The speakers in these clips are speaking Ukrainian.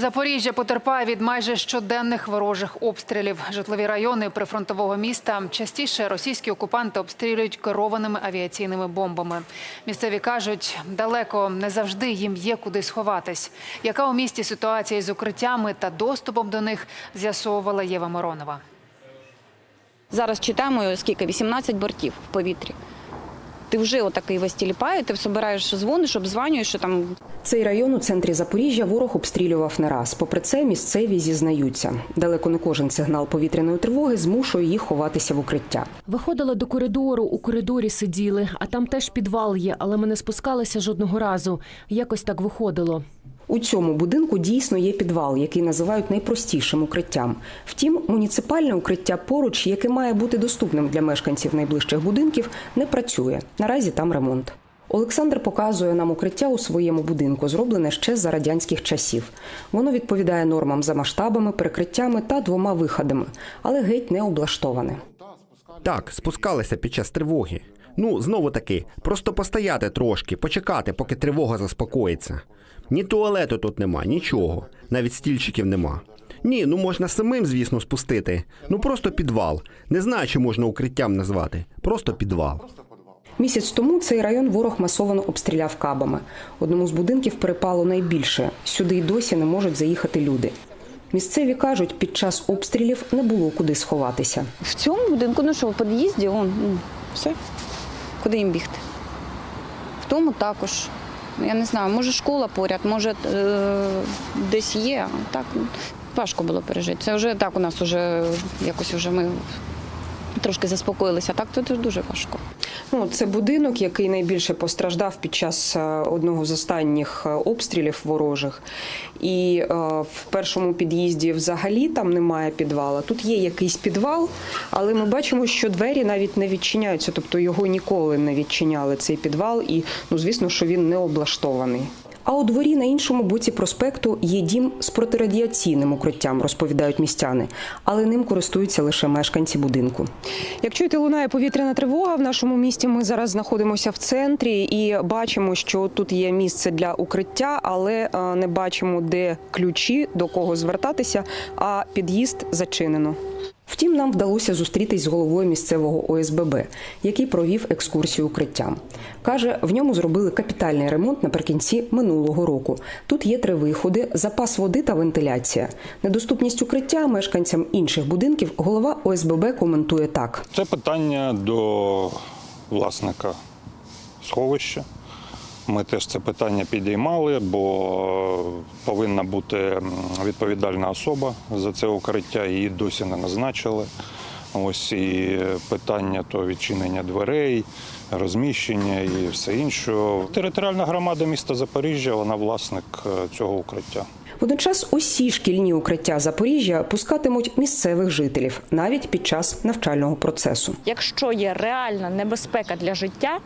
Запоріжжя потерпає від майже щоденних ворожих обстрілів. Житлові райони прифронтового міста частіше російські окупанти обстрілюють керованими авіаційними бомбами. Місцеві кажуть, далеко не завжди їм є куди сховатись. Яка у місті ситуація з укриттями та доступом до них з'ясовувала Єва Моронова. Зараз читаємо скільки 18 бортів в повітрі. Ти вже отакий весь тіліпає, ти збираєш дзвониш, дзвонюєш, що там Цей район у центрі Запоріжжя ворог обстрілював не раз. Попри це, місцеві зізнаються. Далеко не кожен сигнал повітряної тривоги змушує їх ховатися в укриття. Виходила до коридору, у коридорі сиділи, а там теж підвал є, але ми не спускалися жодного разу. Якось так виходило. У цьому будинку дійсно є підвал, який називають найпростішим укриттям. Втім, муніципальне укриття поруч, яке має бути доступним для мешканців найближчих будинків, не працює. Наразі там ремонт. Олександр показує нам укриття у своєму будинку, зроблене ще за радянських часів. Воно відповідає нормам за масштабами, перекриттями та двома виходами, але геть не облаштоване. Так, спускалися під час тривоги. Ну, знову таки, просто постояти трошки, почекати, поки тривога заспокоїться. Ні туалету тут нема, нічого. Навіть стільчиків нема. Ні, ну можна самим, звісно, спустити. Ну просто підвал. Не знаю, чи можна укриттям назвати. Просто підвал. Місяць тому цей район ворог масово обстріляв кабами. Одному з будинків перепало найбільше. Сюди й досі не можуть заїхати люди. Місцеві кажуть, під час обстрілів не було куди сховатися. в цьому будинку, ну що, в під'їзді, он, ну, все. Куди їм бігти? В тому також. Ну, Я не знаю, може школа поряд, може е, десь є. а Так ну, важко було пережити. Це вже так у нас вже якось вже ми трошки заспокоїлися. Так це дуже важко. Ну, це будинок, який найбільше постраждав під час е, одного з останніх е, обстрілів ворожих. І е, в першому під'їзді взагалі там немає підвала. Тут є якийсь підвал, але ми бачимо, що двері навіть не відчиняються, тобто його ніколи не відчиняли цей підвал, і ну звісно, що він не облаштований. А у дворі на іншому боці проспекту є дім з протирадіаційним укриттям, розповідають містяни, але ним користуються лише мешканці будинку. Як чуєте, лунає повітряна тривога в нашому місті. Ми зараз знаходимося в центрі і бачимо, що тут є місце для укриття, але е, не бачимо, де ключі, до кого звертатися, а під'їзд зачинено. Втім, нам вдалося зустрітись з головою місцевого ОСББ, який провів екскурсію укриттям. Каже, в ньому зробили капітальний ремонт наприкінці минулого року. Тут є три виходи, запас води та вентиляція. Недоступність укриття мешканцям інших будинків голова ОСББ коментує так. Це питання до власника сховища. Ми теж це питання підіймали, бо повинна бути відповідальна особа за це укриття, її досі не назначили. Ось і питання то відчинення дверей, розміщення і все інше. Територіальна громада міста Запоріжжя, вона власник е, цього укриття. Водночас усі шкільні укриття Запоріжжя пускатимуть місцевих жителів навіть під час навчального процесу. Якщо є реальна небезпека для життя,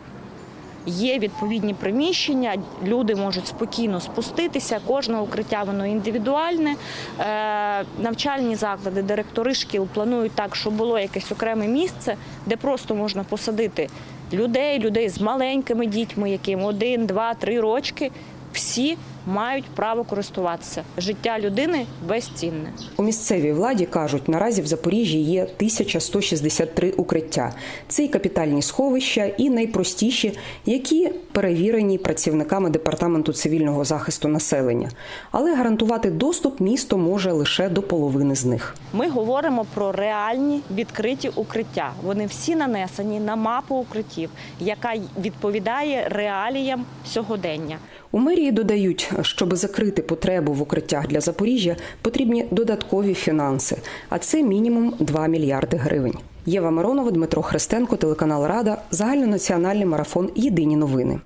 є відповідні приміщення, люди можуть спокійно спуститися. Кожне укриття воно індивідуальне. Е, навчальні заклади, директори шкіл планують так, щоб було якесь окреме місце, де просто можна посадити людей, людей з маленькими дітьми, яким один, два, три рочки. Всі мають право користуватися. Життя людини безцінне. У місцевій владі кажуть, наразі в Запоріжжі є 1163 укриття. Це і капітальні сховища, і найпростіші, які перевірені працівниками департаменту цивільного захисту населення. Але гарантувати доступ місто може лише до половини з них. Ми говоримо про реальні відкриті укриття. Вони всі нанесені на мапу укриттів, яка відповідає реаліям сьогодення. У мерії додають, щоб закрити потребу в укриттях для Запоріжжя, потрібні додаткові фінанси, а це мінімум 2 мільярди гривень. Єва Миронова, Дмитро Христенко, телеканал Рада, загальнонаціональний марафон Єдині новини.